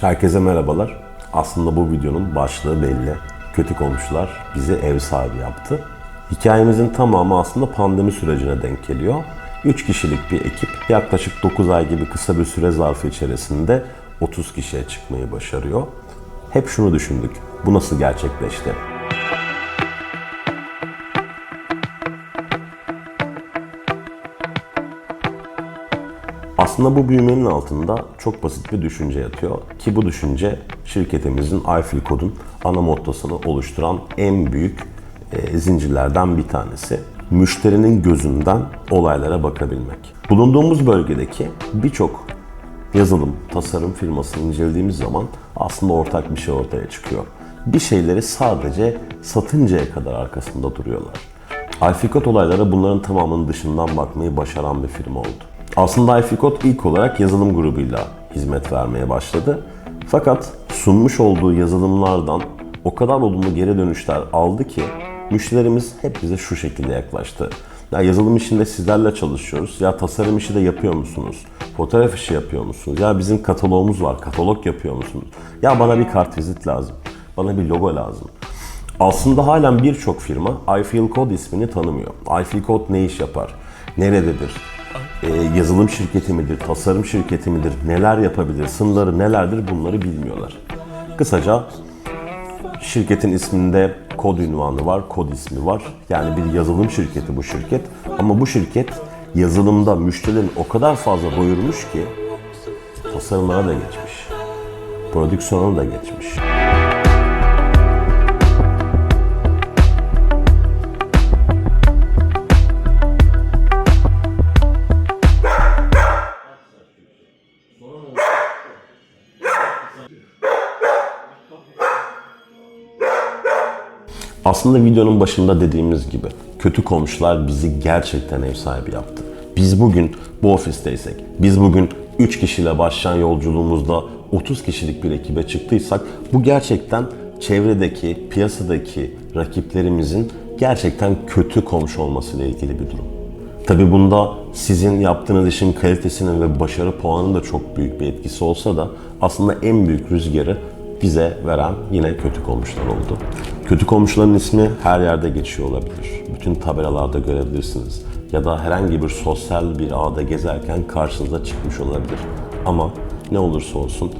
Herkese merhabalar. Aslında bu videonun başlığı belli. Kötü komşular bizi ev sahibi yaptı. Hikayemizin tamamı aslında pandemi sürecine denk geliyor. 3 kişilik bir ekip yaklaşık 9 ay gibi kısa bir süre zarfı içerisinde 30 kişiye çıkmayı başarıyor. Hep şunu düşündük. Bu nasıl gerçekleşti? Aslında bu büyümenin altında çok basit bir düşünce yatıyor ki bu düşünce şirketimizin iFeel Code'un ana mottosunu oluşturan en büyük e, zincirlerden bir tanesi. Müşterinin gözünden olaylara bakabilmek. Bulunduğumuz bölgedeki birçok yazılım, tasarım firmasını incelediğimiz zaman aslında ortak bir şey ortaya çıkıyor. Bir şeyleri sadece satıncaya kadar arkasında duruyorlar. Alfikot olaylara bunların tamamının dışından bakmayı başaran bir firma oldu. Aslında Alfikot ilk olarak yazılım grubuyla hizmet vermeye başladı. Fakat sunmuş olduğu yazılımlardan o kadar olumlu geri dönüşler aldı ki müşterilerimiz hep bize şu şekilde yaklaştı. Ya yazılım işinde sizlerle çalışıyoruz. Ya tasarım işi de yapıyor musunuz? Fotoğraf işi yapıyor musunuz? Ya bizim katalogumuz var. Katalog yapıyor musunuz? Ya bana bir kartvizit lazım. Bana bir logo lazım. Aslında halen birçok firma iFeel ismini tanımıyor. iFeel ne iş yapar? Nerededir? Ee, yazılım şirketi midir? Tasarım şirketi midir? Neler yapabilir? Sınırları nelerdir? Bunları bilmiyorlar. Kısaca şirketin isminde kod ünvanı var, kod ismi var. Yani bir yazılım şirketi bu şirket. Ama bu şirket yazılımda müşterilerin o kadar fazla doyurmuş ki tasarımlara da geçmiş. Prodüksiyona da geçmiş. Aslında videonun başında dediğimiz gibi kötü komşular bizi gerçekten ev sahibi yaptı. Biz bugün bu ofisteysek, biz bugün 3 kişiyle başlayan yolculuğumuzda 30 kişilik bir ekibe çıktıysak bu gerçekten çevredeki, piyasadaki rakiplerimizin gerçekten kötü komşu olmasıyla ilgili bir durum. Tabi bunda sizin yaptığınız işin kalitesinin ve başarı puanının da çok büyük bir etkisi olsa da aslında en büyük rüzgarı bize veren yine kötü komşular oldu. Kötü komşuların ismi her yerde geçiyor olabilir. Bütün tabelalarda görebilirsiniz. Ya da herhangi bir sosyal bir ağda gezerken karşınıza çıkmış olabilir. Ama ne olursa olsun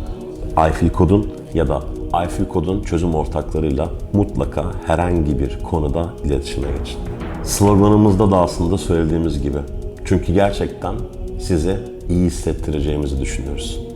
iFeel Code'un ya da iFeel Code'un çözüm ortaklarıyla mutlaka herhangi bir konuda iletişime geçin. Sloganımızda da aslında söylediğimiz gibi. Çünkü gerçekten size iyi hissettireceğimizi düşünüyoruz.